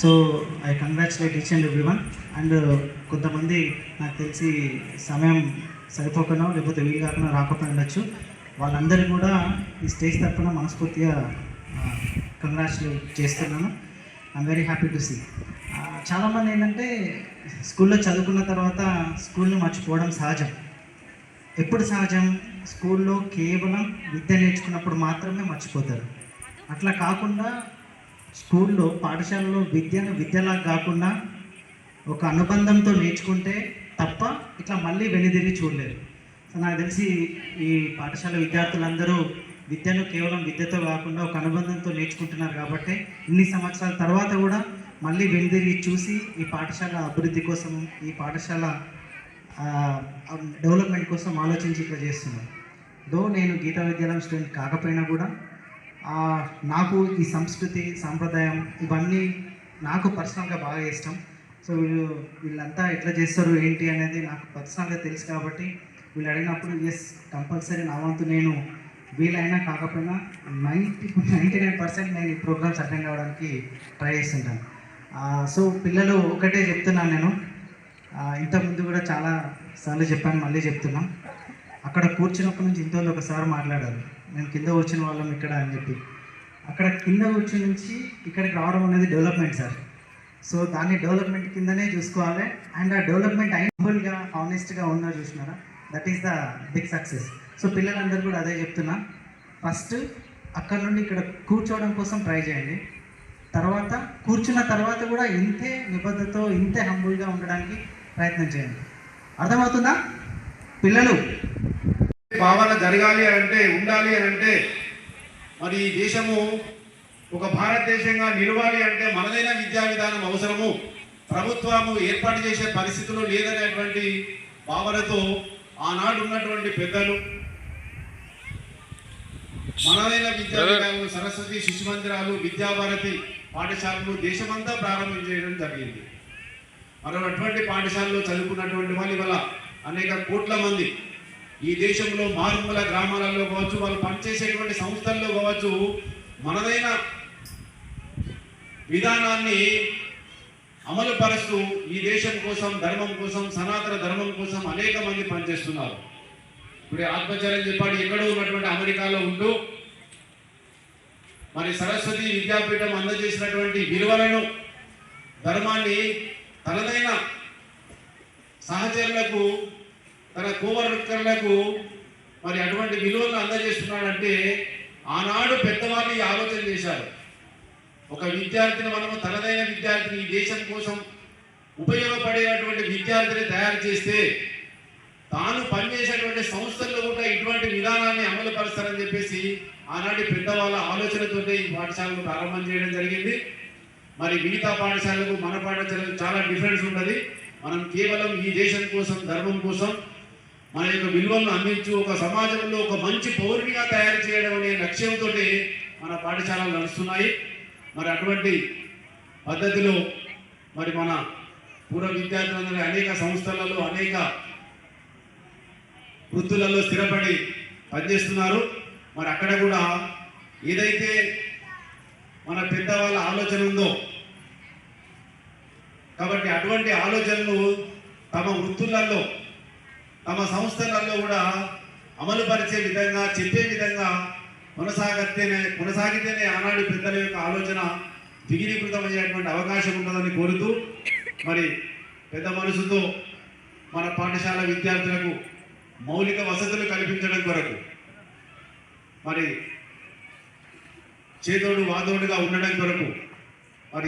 So I congratulate each and every one and కొంతమంది నాకు తెలిసి సమయం సరిపోకుండా లేకపోతే వీలు కాకుండా రాకపోయి ఉండొచ్చు. వాళ్ళందరూ కూడా ఈ స్టేజ్ తరఫున మనస్ఫూర్తిగా కంగ్రాచులేట్ చేస్తున్నాను. I'm very happy to see చాలామంది ఏంటంటే స్కూల్లో చదువుకున్న తర్వాత స్కూల్ని మర్చిపోవడం సహజం. ఎప్పుడు సహజం? స్కూల్లో కేవలం విద్య నేర్చుకున్నప్పుడు మాత్రమే మర్చిపోతారు. అట్లా కాకుండా స్కూల్లో పాఠశాలలో విద్యను విద్యలా కాకుండా ఒక అనుబంధంతో నేర్చుకుంటే తప్ప ఇట్లా మళ్ళీ వెనుదిరిగి చూడలేరు సో నాకు తెలిసి ఈ పాఠశాల విద్యార్థులందరూ విద్యను కేవలం విద్యతో కాకుండా ఒక అనుబంధంతో నేర్చుకుంటున్నారు కాబట్టి ఇన్ని సంవత్సరాల తర్వాత కూడా మళ్ళీ వెనుదిరిగి చూసి ఈ పాఠశాల అభివృద్ధి కోసం ఈ పాఠశాల డెవలప్మెంట్ కోసం ఆలోచించి ఇట్లా చేస్తున్నాను దో నేను గీతా విద్యాలయం స్టూడెంట్ కాకపోయినా కూడా నాకు ఈ సంస్కృతి సాంప్రదాయం ఇవన్నీ నాకు పర్సనల్గా బాగా ఇష్టం. సో వీళ్ళు వీళ్ళంతా ఎట్లా చేస్తారు ఏంటి అనేది నాకు పర్సనల్గా తెలుసు కాబట్టి వీళ్ళు అడిగినప్పుడు ఎస్ కంపల్సరీ నా వంతు నేను వీలైనా కాకపోయినా నైంటీ నైంటీ నైన్ పర్సెంట్ నేను ఈ ప్రోగ్రామ్స్ అటెండ్ అవ్వడానికి ట్రై చేస్తుంటాను. సో పిల్లలు ఒకటే చెప్తున్నాను నేను. ఇంతకుముందు కూడా చాలా సార్లు చెప్పాను మళ్ళీ చెప్తున్నాను అక్కడ కూర్చున్నప్పటి నుంచి ఇంతలో ఒకసారి మాట్లాడారు. నేను కింద వచ్చిన వాళ్ళం ఇక్కడ అని చెప్పి. అక్కడ కింద వచ్చి నుంచి ఇక్కడికి రావడం అనేది డెవలప్మెంట్ సార్. సో దాన్ని డెవలప్మెంట్ కిందనే చూసుకోవాలి. అండ్ ఆ డెవలప్మెంట్ అయినబుల్గా ఆనెస్ట్గా ఉన్నా చూసినారా? That is the big success so పిల్లలందరూ కూడా అదే చెప్తున్నా. ఫస్ట్ అక్కడ నుండి ఇక్కడ కూర్చోవడం కోసం ట్రై చేయండి. తర్వాత కూర్చున్న తర్వాత కూడా ఇంతే నిబద్ధతో ఇంతే హంబుల్గా ఉండడానికి ప్రయత్నం చేయండి. అర్థమవుతుందా? పిల్లలు భావన జరగాలి అని అంటే ఉండాలి అని అంటే మరి ఈ దేశము ఒక భారతదేశంగా నిలవాలి అంటే మనదైన విద్యా విధానం అవసరము. ప్రభుత్వము ఏర్పాటు చేసే పరిస్థితులు లేదనేటువంటి భావనతో ఆనాడు ఉన్నటువంటి పెద్దలు మనదైన విద్యా విధానం సరస్వతి శిశు మందిరాలు విద్యాభారతి పాఠశాలలు దేశమంతా ప్రారంభం చేయడం జరిగింది. మనం అటువంటి పాఠశాలలో చదువుకున్నటువంటి వాళ్ళు ఇవాళ అనేక కోట్ల మంది ఈ దేశంలో మారుమూల గ్రామాలలో కావచ్చు వాళ్ళు పనిచేసేటువంటి సంస్థల్లో కావచ్చు మనదైన విధానాన్ని అమలు పరుస్తూ ఈ దేశం కోసం ధర్మం కోసం సనాతన ధర్మం కోసం అనేక మంది పనిచేస్తున్నారు. ఇప్పుడు ఆత్మచర్యం చెప్పాడు ఎక్కడో ఉన్నటువంటి అమెరికాలో ఉంటూ మరి సరస్వతి విద్యాపీఠం అందజేసినటువంటి విలువలను ధర్మాన్ని తనదైన సహచరులకు తన కోవర్కర్లకు మరి అటువంటి విలువలను అందజేస్తున్నాడంటే ఆనాడు పెద్దవాళ్ళు ఈ ఆలోచన చేశారు. ఒక విద్యార్థిని మనము తనదైన విద్యార్థిని ఈ దేశం కోసం ఉపయోగపడేటువంటి విద్యార్థిని తయారు చేస్తే తాను పనిచేసేటువంటి సంస్థల్లో కూడా ఇటువంటి విధానాన్ని అమలు పరుస్తారని చెప్పేసి ఆనాటి పెద్దవాళ్ళ ఆలోచనతోనే ఈ పాఠశాలను ప్రారంభం చేయడం జరిగింది. మరి మిగతా పాఠశాలకు మన పాఠశాలకు చాలా డిఫరెన్స్ ఉన్నది మనం కేవలం ఈ దేశం కోసం ధర్మం కోసం మన యొక్క విలువలను అందించు ఒక సమాజంలో ఒక మంచి పౌరునిగా తయారు చేయడం అనే లక్ష్యంతో మన పాఠశాలలు నడుస్తున్నాయి. మరి అటువంటి పద్ధతిలో మరి మన పూర్వ విద్యార్థులందరూ అనేక సంస్థలలో అనేక వృత్తులలో స్థిరపడి పనిచేస్తున్నారు. మరి అక్కడ కూడా ఏదైతే మన పెద్దవాళ్ళ ఆలోచన ఉందో కాబట్టి అటువంటి ఆలోచనలు తమ వృత్తులలో తమ సంస్థలలో కూడా అమలు పరిచే విధంగా చెప్పే విధంగా కొనసాగితేనే కొనసాగితేనే ఆనాడు పెద్దల యొక్క ఆలోచన దిగిరీకృతమయ్యేటువంటి అవకాశం ఉన్నదని కోరుతూ మరి పెద్ద మనసుతో మన పాఠశాల విద్యార్థులకు మౌలిక వసతులు కల్పించడం కొరకు మరి చేదోడు వాదోడుగా ఉండడం కొరకు